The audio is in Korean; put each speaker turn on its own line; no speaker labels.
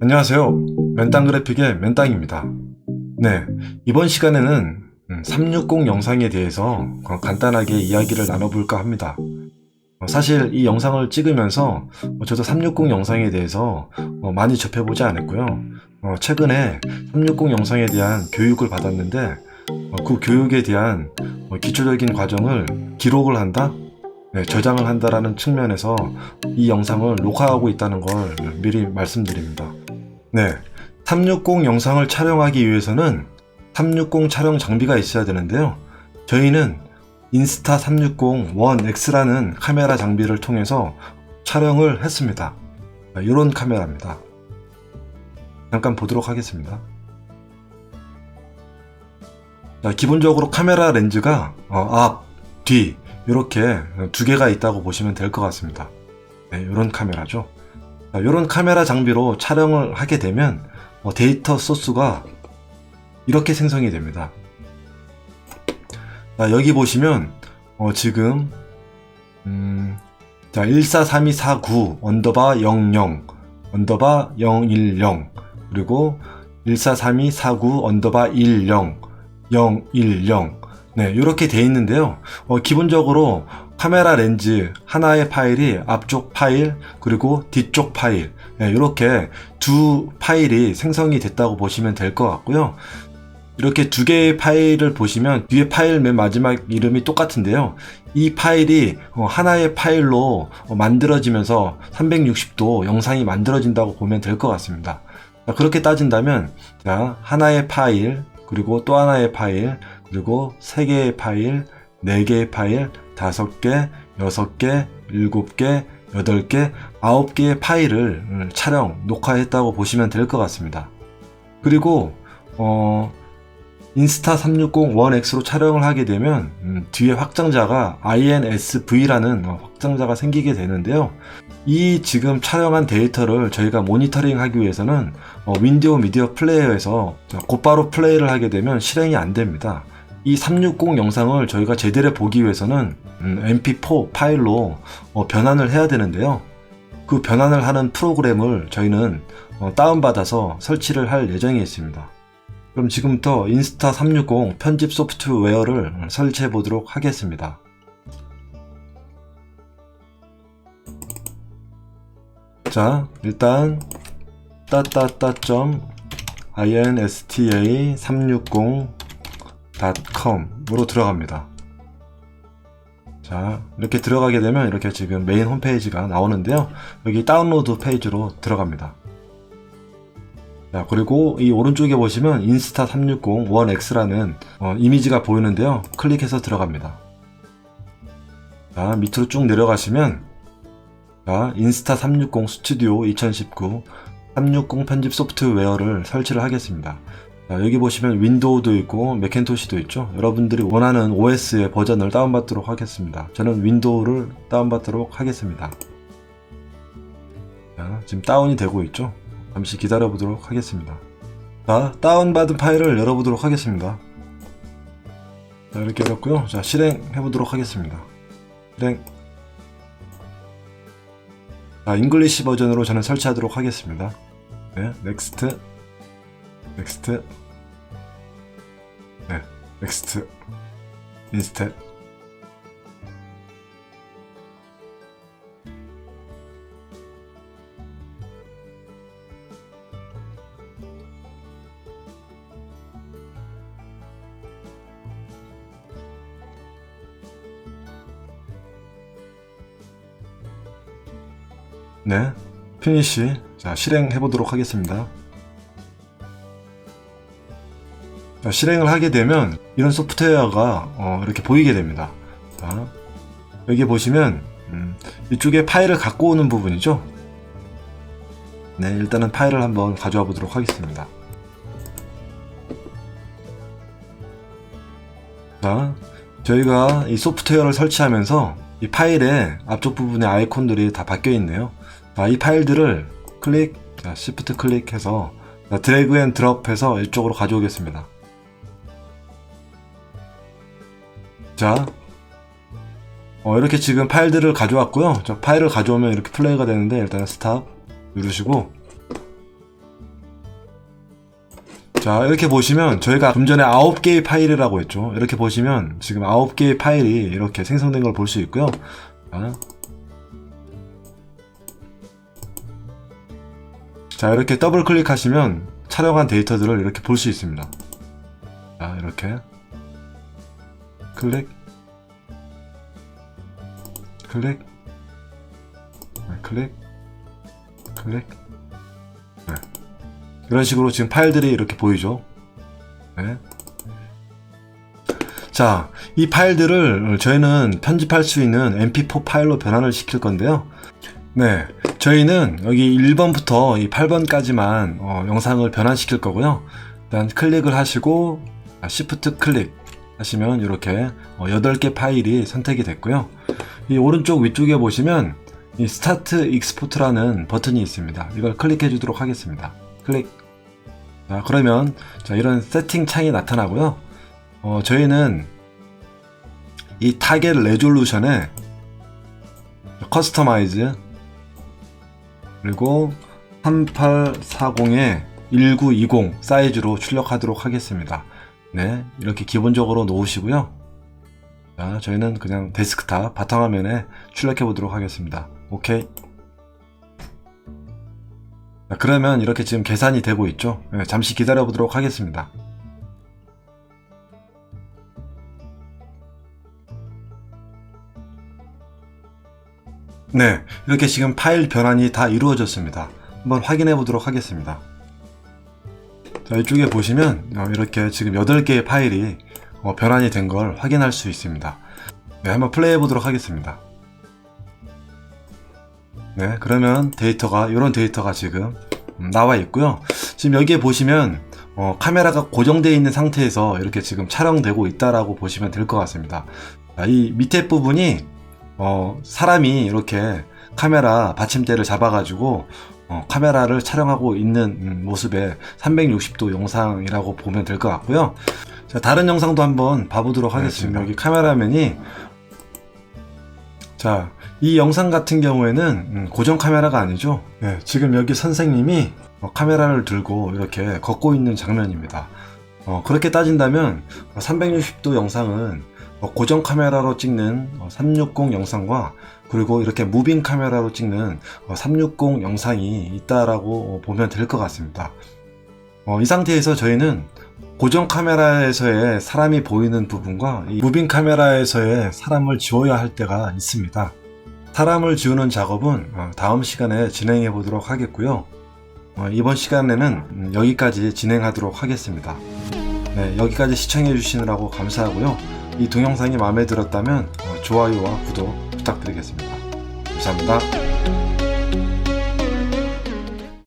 안녕하세요. 맨땅 그래픽의 맨땅입니다. 네, 이번 시간에는 음, 360 영상에 대해서 어, 간단하게 이야기를 나눠볼까 합니다. 어, 사실 이 영상을 찍으면서 어, 저도 360 영상에 대해서 어, 많이 접해보지 않았고요. 어, 최근에 360 영상에 대한 교육을 받았는데 어, 그 교육에 대한 어, 기초적인 과정을 기록을 한다? 네, 저장을 한다라는 측면에서 이 영상을 녹화하고 있다는 걸 미리 말씀드립니다. 네. 360 영상을 촬영하기 위해서는 360 촬영 장비가 있어야 되는데요. 저희는 인스타 360원 X라는 카메라 장비를 통해서 촬영을 했습니다. 이런 카메라입니다. 잠깐 보도록 하겠습니다. 자, 기본적으로 카메라 렌즈가 어, 앞, 뒤 이렇게 두 개가 있다고 보시면 될 것 같습니다. 네, 이런 카메라죠. 이런 카메라 장비로 촬영을 하게 되면 어, 데이터 소스가 이렇게 생성이 됩니다. 자, 여기 보시면 어, 지금 음, 자, 143249 언더바 00 언더바 010 그리고 143249 언더바 10 010 네, 이렇게 돼 있는데요. 어, 기본적으로 카메라 렌즈 하나의 파일이 앞쪽 파일 그리고 뒤쪽 파일 네, 이렇게 두 파일이 생성이 됐다고 보시면 될 것 같고요. 이렇게 두 개의 파일을 보시면 뒤에 파일 맨 마지막 이름이 똑같은데요. 이 파일이 어, 하나의 파일로 어, 만들어지면서 360도 영상이 만들어진다고 보면 될 것 같습니다. 자, 그렇게 따진다면 자, 하나의 파일 그리고 또 하나의 파일 그리고 세 개의 파일, 네 개의 파일, 다섯 개, 여섯 개, 일곱 개, 여덟 개, 아홉 개의 파일을 음, 촬영, 녹화했다고 보시면 될 것 같습니다. 그리고 어, 인스타 360 1X로 촬영을 하게 되면 음, 뒤에 확장자가 INSV라는 어, 확장자가 생기게 되는데요. 이 지금 촬영한 데이터를 저희가 모니터링 하기 위해서는 어, 윈도우 미디어 플레이어에서 곧바로 플레이를 하게 되면 실행이 안 됩니다. 이 360 영상을 저희가 제대로 보기 위해서는 음, MP4 파일로 어, 변환을 해야 되는데요. 그 변환을 하는 프로그램을 저희는 어, 다운받아서 설치를 할 예정이 있습니다. 그럼 지금부터 인스타360 편집 소프트웨어를 설치해 보도록 하겠습니다. 자, 일단 따따따.insta360 com으로 들어갑니다. 자 이렇게 들어가게 되면 이렇게 지금 메인 홈페이지가 나오는데요. 여기 다운로드 페이지로 들어갑니다. 자 그리고 이 오른쪽에 보시면 인스타 360 1X라는 어, 이미지가 보이는데요. 클릭해서 들어갑니다. 자 밑으로 쭉 내려가시면 자 인스타 360 스튜디오 2019 360 편집 소프트웨어를 설치를 하겠습니다. 자, 여기 보시면 윈도우도 있고 맥킨토시도 있죠. 여러분들이 원하는 OS의 버전을 다운받도록 하겠습니다. 저는 윈도우를 다운받도록 하겠습니다. 자, 지금 다운이 되고 있죠. 잠시 기다려 보도록 하겠습니다. 자, 다운받은 파일을 열어보도록 하겠습니다. 자, 이렇게 열었고요. 자, 실행해 보도록 하겠습니다. 실행. 자, 잉글리시 버전으로 저는 설치하도록 하겠습니다. 네, 넥스트. 넥스트. 네, 넥스트. 인스텝. 네, 피니시. 자, 실행해 보도록 하겠습니다. 실행을 하게 되면 이런 소프트웨어가 어, 이렇게 보이게 됩니다. 자, 여기 보시면 음, 이쪽에 파일을 갖고 오는 부분이죠. 네, 일단은 파일을 한번 가져와 보도록 하겠습니다. 자, 저희가 이 소프트웨어를 설치하면서 이 파일의 앞쪽 부분에 아이콘들이 다 바뀌어 있네요. 자, 이 파일들을 클릭, 자, 시프트 클릭해서 자, 드래그 앤 드롭해서 이쪽으로 가져오겠습니다. 자, 어, 이렇게 지금 파일들을 가져왔고요. 자, 파일을 가져오면 이렇게 플레이가 되는데 일단 스탑 누르시고 자, 이렇게 보시면 저희가 좀 전에 9개의 파일이라고 했죠. 이렇게 보시면 지금 9개의 파일이 이렇게 생성된 걸 볼 수 있고요. 자, 자, 이렇게 더블 클릭하시면 촬영한 데이터들을 이렇게 볼 수 있습니다. 자, 이렇게 클릭 클릭 네, 클릭 클릭 네. 이런 식으로 지금 파일들이 이렇게 보이죠. 네. 자, 이 파일들을 저희는 편집할 수 있는 mp4 파일로 변환을 시킬 건데요. 네, 저희는 여기 1번부터 이 8번까지만 어, 영상을 변환시킬 거고요. 일단 클릭을 하시고 아, Shift 클릭 하시면 이렇게 어, 8개 파일이 선택이 됐고요. 이 오른쪽 위쪽에 보시면 이 스타트 익스포트라는 버튼이 있습니다. 이걸 클릭해 주도록 하겠습니다. 클릭. 자, 그러면 자, 이런 세팅 창이 나타나고요. 어, 저희는 이 타겟 레졸루션에 커스터마이즈 그리고 3840에 1920 사이즈로 출력하도록 하겠습니다. 네, 이렇게 기본적으로 놓으시고요. 자, 저희는 그냥 데스크탑 바탕화면에 출력해 보도록 하겠습니다. 오케이. 자, 그러면 이렇게 지금 계산이 되고 있죠. 네, 잠시 기다려 보도록 하겠습니다. 네, 이렇게 지금 파일 변환이 다 이루어졌습니다. 한번 확인해 보도록 하겠습니다. 자, 이쪽에 보시면 어, 이렇게 지금 8개의 파일이 어, 변환이 된 걸 확인할 수 있습니다. 네, 한번 플레이해 보도록 하겠습니다. 네, 그러면 데이터가 이런 데이터가 지금 음, 나와 있고요. 지금 여기에 보시면 어, 카메라가 고정되어 있는 상태에서 이렇게 지금 촬영되고 있다라고 보시면 될 것 같습니다. 자, 이 밑에 부분이 어, 사람이 이렇게 카메라 받침대를 잡아가지고 어, 카메라를 촬영하고 있는 음, 모습의 360도 영상이라고 보면 될 것 같고요. 자, 다른 영상도 한번 봐보도록 하겠습니다. 여기 카메라맨이 자, 이 영상 같은 경우에는 음, 고정 카메라가 아니죠. 네, 지금 여기 선생님이 어, 카메라를 들고 이렇게 걷고 있는 장면입니다. 어, 그렇게 따진다면 360도 영상은 어, 고정 카메라로 찍는 어, 360 영상과 그리고 이렇게 무빙 카메라로 찍는 어, 360 영상이 있다라고 어, 보면 될 것 같습니다. 어, 이 상태에서 저희는 고정 카메라에서의 사람이 보이는 부분과 이 무빙 카메라에서의 사람을 지워야 할 때가 있습니다. 사람을 지우는 작업은 어, 다음 시간에 진행해 보도록 하겠고요. 어, 이번 시간에는 음, 여기까지 진행하도록 하겠습니다. 네, 여기까지 시청해 주시느라고 감사하고요. 이 동영상이 마음에 들었다면 어, 좋아요와 구독 부탁드리겠습니다. 감사합니다.